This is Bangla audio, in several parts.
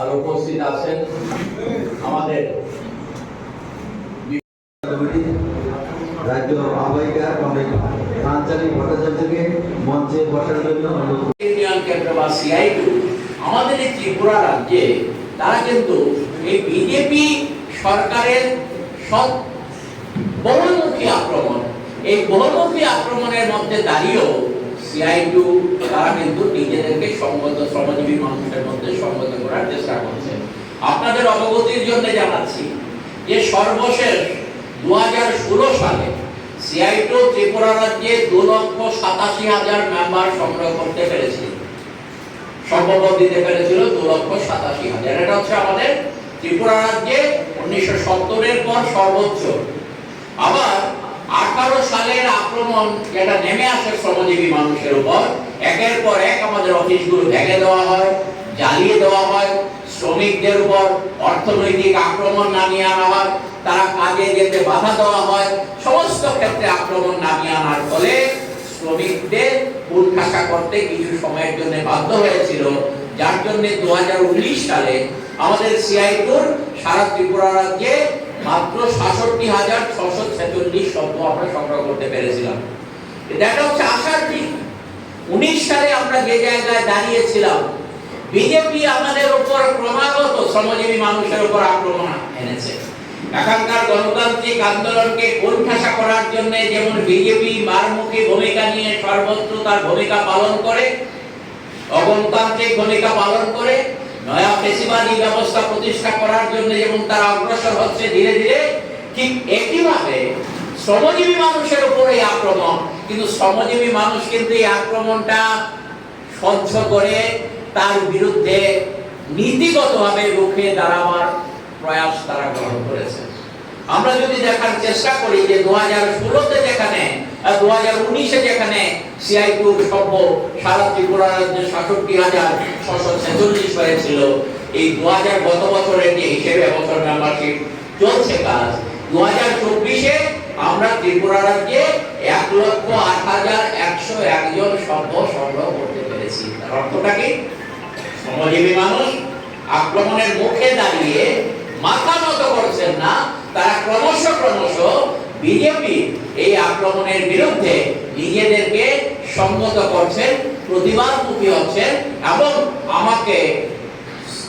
আর উপস্থিত আছেন আমাদের রাজ্য আহ্বায়িকা কমিটি আঞ্চলিক ভট্টাচার্যকে মঞ্চে বসার জন্য ইউনিয়ন কেন্দ্র বা আমাদের এই ত্রিপুরা রাজ্যে তারা কিন্তু এই বিজেপি সরকারের সব বহুমুখী আক্রমণ এই বহুমুখী আক্রমণের মধ্যে দাঁড়িয়েও সিআইটু তারা কিন্তু নিজেদেরকে সংগত শ্রমজীবী মানুষের মধ্যে সংগত করার চেষ্টা করছে। আপনাদের অবগতির জন্য জানাচ্ছি যে সর্বশেষ দুহাজার ষোলো সালে সিআইটু ত্রিপুরা রাজ্যে দু লক্ষ সাতাশি হাজার মেম্বার সংগ্রহ করতে পেরেছিল। সম্ভবত দিতে পেরেছিল দু লক্ষ সাতাশি হাজার। এটা হচ্ছে আমাদের ত্রিপুরা রাজ্যে উনিশশো সত্তরের পর সর্বোচ্চ। আবার আঠারো সালের আক্রমণ যেটা নেমে আসে শ্রমজীবী মানুষের উপর, একের পর এক আমাদের অফিসগুলো ভেঙে দেওয়া হয়, জ্বালিয়ে দেওয়া হয়, শ্রমিকদের উপর অর্থনৈতিক আক্রমণ নামিয়ে আনা হয়, তারা কাজে যেতে বাধা দেওয়া হয়, সমস্ত ক্ষেত্রে আক্রমণ নামিয়ে আনার ফলে শ্রমিকদের উঠাসা করতে কিছু সময়ের জন্য বাধ্য হয়েছিল। যার জন্য দু হাজার উনিশ সালে আমাদের সিআইটুর সারা ত্রিপুরা রাজ্যে মাত্র সাতষট্টি হাজার ছশো ছেচল্লিশ শব্দ আমরা সংগ্রহ করতে পেরেছিলাম। এটা হচ্ছে আশার দিক উনিশ সালে আমরা যে জায়গায় দাঁড়িয়েছিলাম, বিজেপি আমাদের উপর ক্রমাগত শ্রমজীবী মানুষের উপর আক্রমণ এনেছে। এখানকার গণতান্ত্রিক আন্দোলনকে কোণঠাসা করার জন্য যেমন বিজেপি মারমুখী ভূমিকা নিয়ে সর্বত্র তার ভূমিকা পালন করে, অগণতান্ত্রিক ভূমিকা পালন করে পেশিবাদী ব্যবস্থা প্রতিষ্ঠা করার জন্য যেমন তারা অগ্রসর হচ্ছে ধীরে ধীরে, ঠিক একইভাবে শ্রমজীবী মানুষের উপরে আক্রমণ। কিন্তু শ্রমজীবী মানুষ কিন্তু এই আক্রমণটা সহ্য করে তার বিরুদ্ধে নীতিগতভাবে রুখে দাঁড়াবার প্রয়াস তারা গ্রহণ করেছে। আমরা যদি দেখার চেষ্টা করি যে দু হাজার ষোলোতে যেখানে আমরা ত্রিপুরা রাজ্যে এক লক্ষ আট হাজার একশো একজন সভ্য সংগ্রহ করতে পেরেছি। অর্থটা কি? শ্রমজীবী মানুষ আক্রমণের মুখে দাঁড়িয়ে মাথা নত করছেন না, তারা ক্রমশ ক্রমশ বিজেপি এই আক্রমণের বিরুদ্ধে নিজেদেরকে সম্মত করছেন, প্রতিবাদমুখী হচ্ছেন এবং আমাকে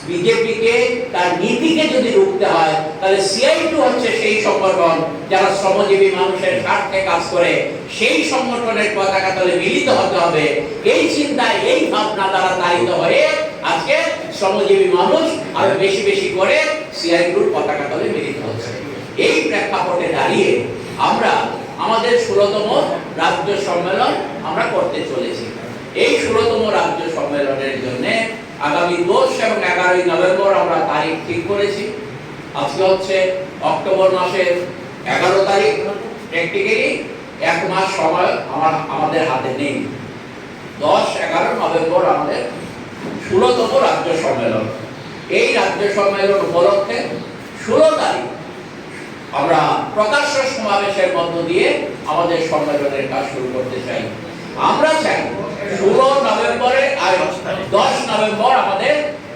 বিজেপিকে, তার নীতিকে যদি রুখতে হয়, তাহলে সিআইটু হচ্ছে সেই সংগঠন যারা শ্রমজীবী মানুষের স্বার্থে কাজ করে। সেই সংগঠনের পতাকা মিলিত হতে হবে। এই চিন্তায়, এই ভাবনা দ্বারা হয়ে আজকে শ্রমজীবী মানুষ আরও বেশি বেশি করে সিআইটুর পতাকা তলে মিলিত হচ্ছে। এই প্রেক্ষাপটে দাঁড়িয়ে আমরা আমাদের ষোলতম রাজ্য সম্মেলন আমরা করতে চলেছি। এই ষোলতম রাজ্য সম্মেলনের জন্য আগামী দশ এবং এগারোই নভেম্বর আমরা তারিখ ঠিক করেছি। আজকে হচ্ছে অক্টোবর মাসের এগারো তারিখ। প্র্যাকটিক্যালি এক মাস সময় আমার, আমাদের হাতে নেই। দশ, এগারো নভেম্বর আমাদের ষোলতম রাজ্য সম্মেলন। এই রাজ্য সম্মেলন উপলক্ষে ষোলো তারিখ আমরা প্রকাশ্য সমাবেশের মধ্য দিয়ে আমাদের সম্মেলনের কাজ শুরু করতে চাই। আমরা চাই ষোলো নভেম্বরে আর দশ নভেম্বর আমাদের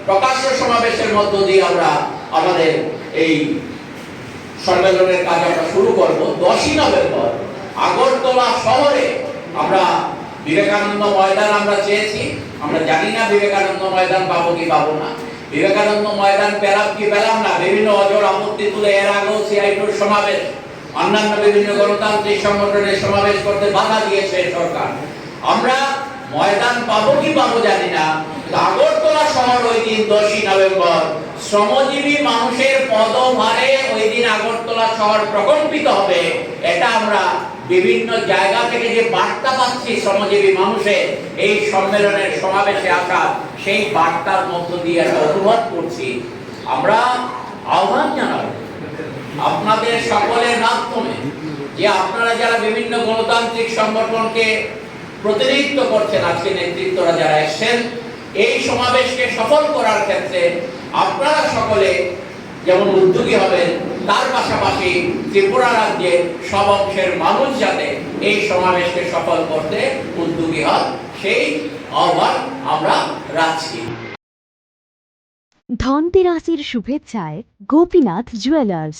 প্রকাশ্য সমাবেশের মধ্য দিয়ে আমরা আমাদের এই সম্মেলনের কাজ আমরা শুরু করব। দশই নভেম্বর আগরতলা শহরে আমরা বিবেকানন্দ ময়দান আমরা চেয়েছি। আমরা জানি না বিবেকানন্দ ময়দান পাবো কি পাবো না। বিবেকানন্দ ময়দান পেলাম কি পেলাম না? বিভিন্ন অজর আপত্তি তুলে এর আগেও সিআইটুর সমাবেশ। অন্যান্য বিভিন্ন গণতান্ত্রিক সংগঠনের সমাবেশ করতে বাধা দিয়েছে সরকার। আমরা ময়দান পাবো কি পাবো জানি না। আগরতলা শহর ওই দিন দশই নভেম্বর। শ্রমজীবী মানুষের পদভারে ওই দিন আগরতলা শহর প্রকম্পিত হবে। এটা আমরা বিভিন্ন জায়গা থেকে যে বার্তা পাচ্ছি শ্রমজীবী মানুষের, এই সম্মেলনের সমাবেশে আসা সেই বার্তার মধ্য দিয়ে আমরা অনুভব করছি। আমরা আহ্বান জানাব আপনাদের সকলের মাধ্যমে যে আপনারা যারা বিভিন্ন গণতান্ত্রিক সংগঠনকে প্রতিনিধিত্ব করছেন, আজকে নেতৃত্বরা যারা এসেছেন, এই সমাবেশকে সফল করার ক্ষেত্রে আপনারা সকলে যেমন উদ্যোগী হবেন তার পাশাপাশি ত্রিপুরা রাজ্যের সব অংশের মানুষ যাতে এই সমাবেশকে সফল করতে উদ্যোগী হন, সেই আহ্বান আমরা রাখছি। ধনতেরাসির শুভেচ্ছায় গোপীনাথ জুয়েলার্স।